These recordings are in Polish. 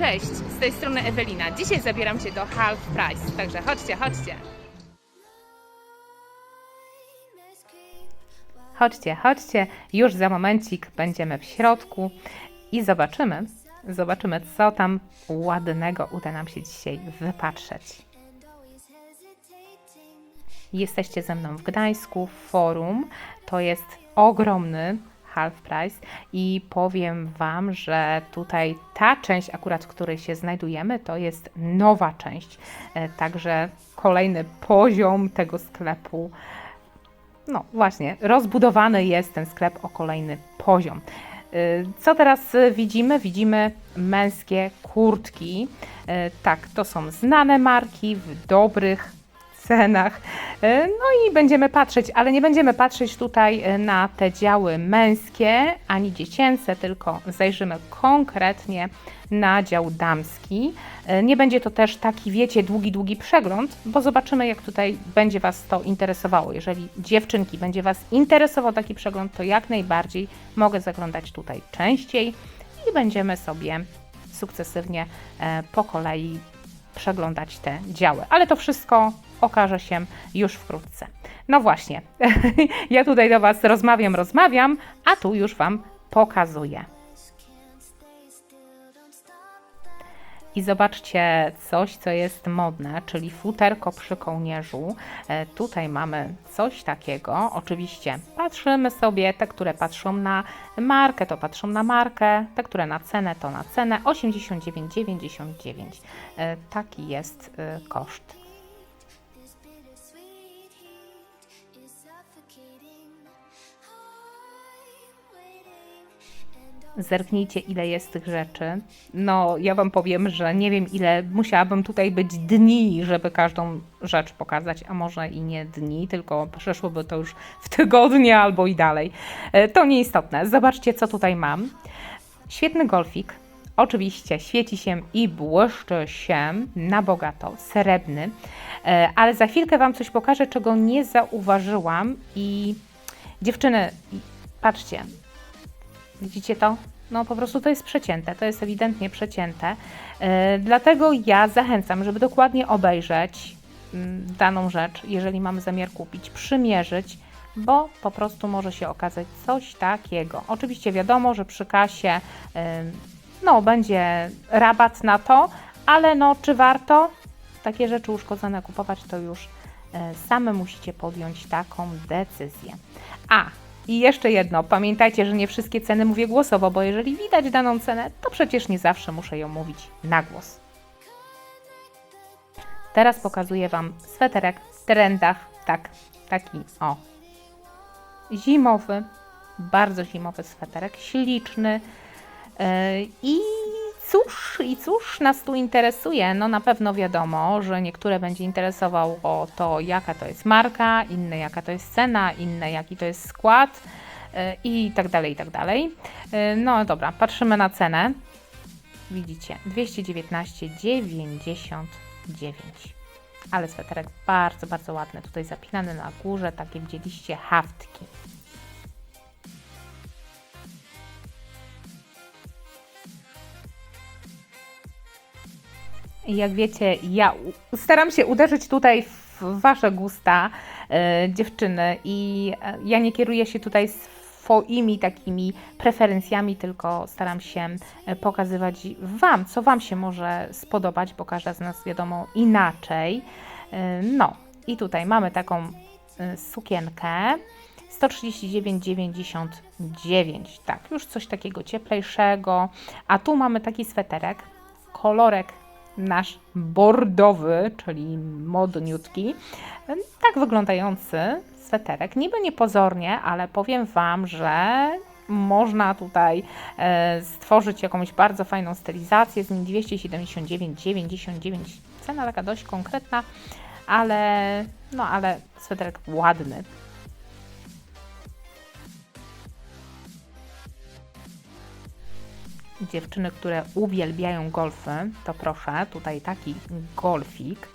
Cześć, z tej strony Ewelina. Dzisiaj zabieram Cię do Half Price, także chodźcie, chodźcie. Chodźcie, chodźcie. Już za momencik będziemy w środku i zobaczymy, zobaczymy co tam ładnego uda nam się dzisiaj wypatrzeć. Jesteście ze mną w Gdańsku, forum. To jest ogromny half price i powiem Wam, że tutaj ta część akurat, w której się znajdujemy, to jest nowa część. E, Także kolejny poziom tego sklepu. No właśnie, rozbudowany jest ten sklep o kolejny poziom. Y, Co teraz y, widzimy? Widzimy męskie kurtki. Tak, to są znane marki w dobrych cenach. E, No i będziemy patrzeć, ale nie będziemy patrzeć tutaj e, na te działy męskie ani dziecięce, tylko zajrzymy konkretnie na dział damski. E, Nie będzie to też taki, wiecie, długi, długi przegląd, bo zobaczymy, jak tutaj będzie Was to interesowało. Jeżeli dziewczynki będzie Was interesował taki przegląd, to jak najbardziej mogę zaglądać tutaj częściej i będziemy sobie sukcesywnie po kolei przeglądać te działy. Ale to wszystko okaże się już wkrótce. No właśnie, ja tutaj do Was rozmawiam, rozmawiam, a tu już Wam pokazuję. I zobaczcie coś, co jest modne, czyli futerko przy kołnierzu. E, tutaj mamy coś takiego. Oczywiście patrzymy sobie, te, które patrzą na markę, to patrzą na markę, te, które na cenę, to na cenę. 89,99. E, taki jest e, koszt. Zerknijcie, ile jest tych rzeczy. No, ja Wam powiem, że nie wiem, ile musiałabym tutaj być dni, żeby każdą rzecz pokazać, a może i nie dni, tylko przeszłoby to już w tygodnie albo i dalej. E, To nieistotne. Zobaczcie, co tutaj mam. Świetny golfik. Oczywiście świeci się i błyszczy się na bogato, srebrny, E, ale za chwilkę Wam coś pokażę, czego nie zauważyłam i dziewczyny, patrzcie, Widzicie to? No po prostu to jest przecięte, to jest ewidentnie przecięte. Yy, dlatego ja zachęcam, żeby dokładnie obejrzeć mm, daną rzecz, jeżeli mamy zamiar kupić, przymierzyć, bo po prostu może się okazać coś takiego. Oczywiście wiadomo, że przy kasie no, będzie rabat na to, ale no czy warto takie rzeczy uszkodzone kupować, to już yy, same musicie podjąć taką decyzję. A, i jeszcze jedno, pamiętajcie, że nie wszystkie ceny mówię głosowo, bo jeżeli widać daną cenę, to przecież nie zawsze muszę ją mówić na głos. Teraz pokazuję Wam sweterek w trendach, tak, taki o, zimowy, bardzo zimowy sweterek, śliczny yy, i cóż, i cóż nas tu interesuje? No na pewno wiadomo, że niektóre będzie interesowało to, jaka to jest marka, inne jaka to jest cena, inne jaki to jest skład yy, i tak dalej, i tak dalej. Yy, No dobra, patrzymy na cenę. Widzicie, 219,99. Ale sweterek bardzo, bardzo ładny. Tutaj zapinany na górze, takie widzieliście haftki. Jak wiecie, ja staram się uderzyć tutaj w Wasze gusta, e, dziewczyny, i e, ja nie kieruję się tutaj swoimi takimi preferencjami, tylko staram się e, pokazywać Wam, co Wam się może spodobać, bo każda z nas, wiadomo, inaczej. No, i tutaj mamy taką e, sukienkę. 139,99. Tak, już coś takiego cieplejszego. A tu mamy taki sweterek, kolorek nasz bordowy, czyli modniutki. Tak wyglądający sweterek. Niby niepozornie, ale powiem Wam, że można tutaj e, stworzyć jakąś bardzo fajną stylizację z nim 279,99. Cena taka dość konkretna, ale no ale sweterek ładny. Dziewczyny, które uwielbiają golfy, to proszę, tutaj taki golfik.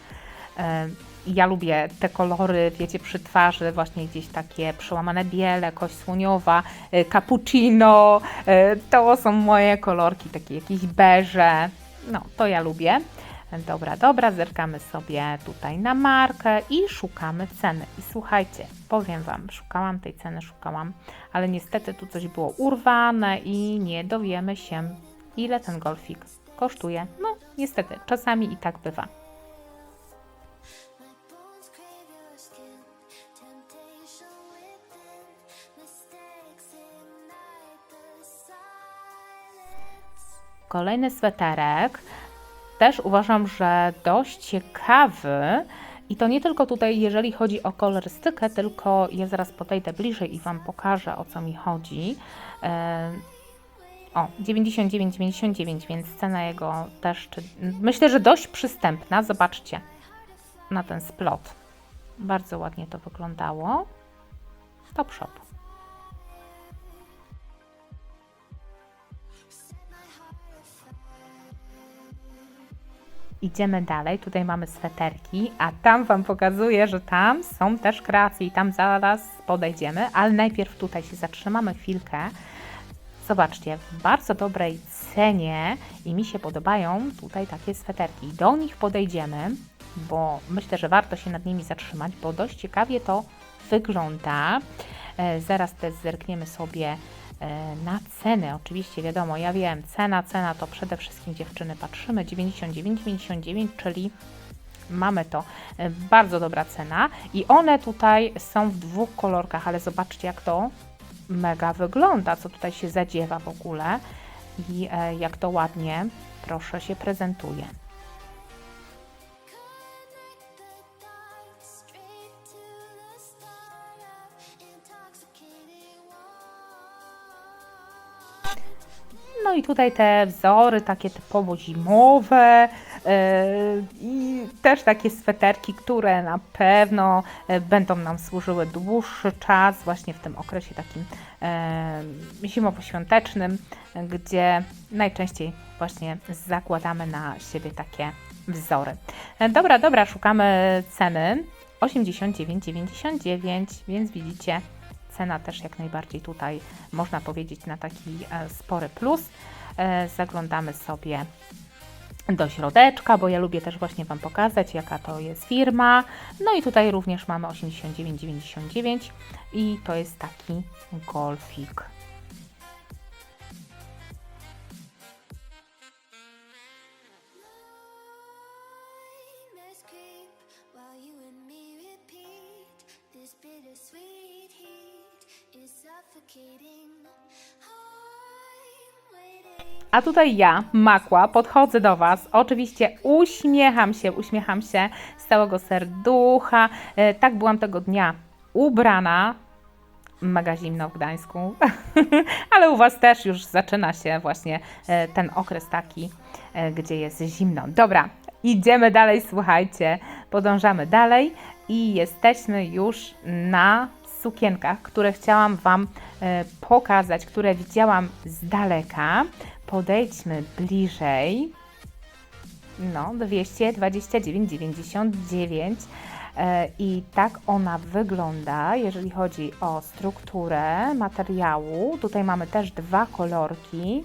E, Ja lubię te kolory, wiecie, przy twarzy, właśnie gdzieś takie przełamane biele, kość słoniowa, e, cappuccino. e, To są moje kolorki, takie jakieś beże. No, to ja lubię. Dobra, dobra, zerkamy sobie tutaj na markę i szukamy ceny. I słuchajcie, powiem Wam, szukałam tej ceny, szukałam, ale niestety tu coś było urwane i nie dowiemy się, ile ten golfik kosztuje. No, niestety, czasami i tak bywa. Kolejny sweterek. Też uważam, że dość ciekawy. I to nie tylko tutaj, jeżeli chodzi o kolorystykę, tylko ja zaraz podejdę bliżej i Wam pokażę, o co mi chodzi. E, O, 99,99, więc cena jego też, czy, myślę, że dość przystępna. Zobaczcie na ten splot. Bardzo ładnie to wyglądało. Top shop. Idziemy dalej, tutaj mamy sweterki, a tam Wam pokazuję, że tam są też kreacje i tam zaraz podejdziemy, ale najpierw tutaj się zatrzymamy chwilkę. Zobaczcie, w bardzo dobrej cenie i mi się podobają tutaj takie sweterki. Do nich podejdziemy, bo myślę, że warto się nad nimi zatrzymać, bo dość ciekawie to wygląda. E, zaraz też zerkniemy sobie na ceny. Oczywiście wiadomo, ja wiem, cena, cena to przede wszystkim dziewczyny patrzymy 99,99, czyli mamy to e, bardzo dobra cena i one tutaj są w dwóch kolorkach, ale zobaczcie jak to mega wygląda, co tutaj się zadziewa w ogóle i e, jak to ładnie, proszę, się prezentuje. No i tutaj te wzory takie typowo zimowe yy, i też takie sweterki, które na pewno e, będą nam służyły dłuższy czas właśnie w tym okresie takim e, zimowo-świątecznym, gdzie najczęściej właśnie zakładamy na siebie takie wzory. E, Dobra, dobra, szukamy ceny 89,99, więc widzicie cena też jak najbardziej tutaj można powiedzieć na taki e, spory plus. E, Zaglądamy sobie do środeczka, bo ja lubię też właśnie Wam pokazać, jaka to jest firma. No i tutaj również mamy 89,99 i to jest taki golfik. A tutaj ja, Makła, podchodzę do Was. Oczywiście uśmiecham się, uśmiecham się z całego serducha. E, Tak byłam tego dnia ubrana. Mega zimno w Gdańsku, ale u Was też już zaczyna się właśnie e, ten okres taki, e, gdzie jest zimno. Dobra, idziemy dalej, słuchajcie, podążamy dalej i jesteśmy już na sukienkach, które chciałam Wam e, pokazać, które widziałam z daleka. Podejdźmy bliżej. No, 229,99 e, i tak ona wygląda, jeżeli chodzi o strukturę materiału. Tutaj mamy też dwa kolorki.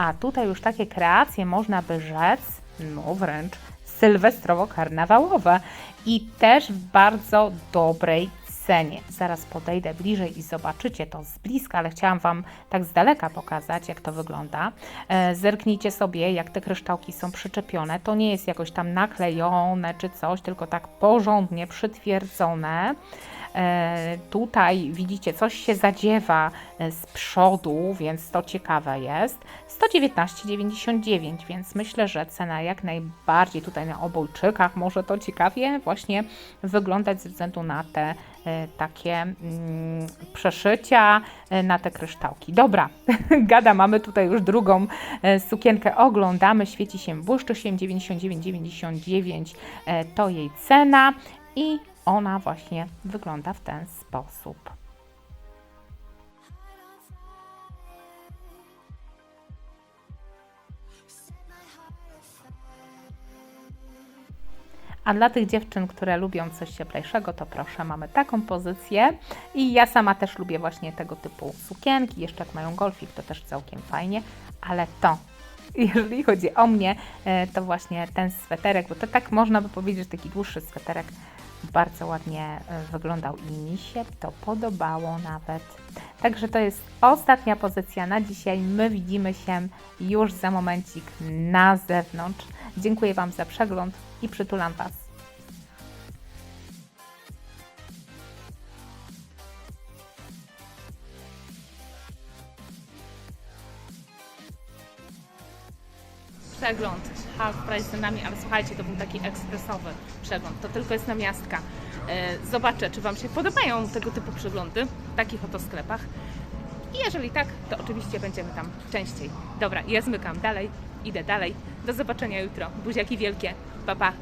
A tutaj już takie kreacje można by rzec, no wręcz sylwestrowo-karnawałowe i też w bardzo dobrej cenie. Zaraz podejdę bliżej i zobaczycie to z bliska, ale chciałam Wam tak z daleka pokazać, jak to wygląda. E, zerknijcie sobie, jak te kryształki są przyczepione. To nie jest jakoś tam naklejone czy coś, tylko tak porządnie przytwierdzone. E, tutaj widzicie, coś się zadziewa e, z przodu, więc to ciekawe jest. 119,99, więc myślę, że cena jak najbardziej tutaj na obojczykach może to ciekawie właśnie wyglądać ze względu na te e, takie mm, przeszycia, na te kryształki. Dobra, gada, mamy tutaj już drugą sukienkę, oglądamy, świeci się, błyszczy się 99,99 e, to jej cena i ona właśnie wygląda w ten sposób. A dla tych dziewczyn, które lubią coś cieplejszego, to proszę, mamy taką pozycję. I ja sama też lubię właśnie tego typu sukienki. Jeszcze jak mają golfik, to też całkiem fajnie. Ale to, jeżeli chodzi o mnie, e, to właśnie ten sweterek, bo to tak można by powiedzieć, że taki dłuższy sweterek bardzo ładnie e, wyglądał i mi się to podobało nawet. Także to jest ostatnia pozycja na dzisiaj. My widzimy się już za momencik na zewnątrz. Dziękuję Wam za przegląd i przytulam Was. Przegląd Half Price z nami, ale słuchajcie, to był taki ekspresowy przegląd. To tylko jest namiastka. E, Zobaczę, czy Wam się podobają tego typu przeglądy w takich oto sklepach. I jeżeli tak, to oczywiście będziemy tam częściej. Dobra, ja zmykam dalej, idę dalej. Do zobaczenia jutro. Buziaki wielkie. Pa, pa.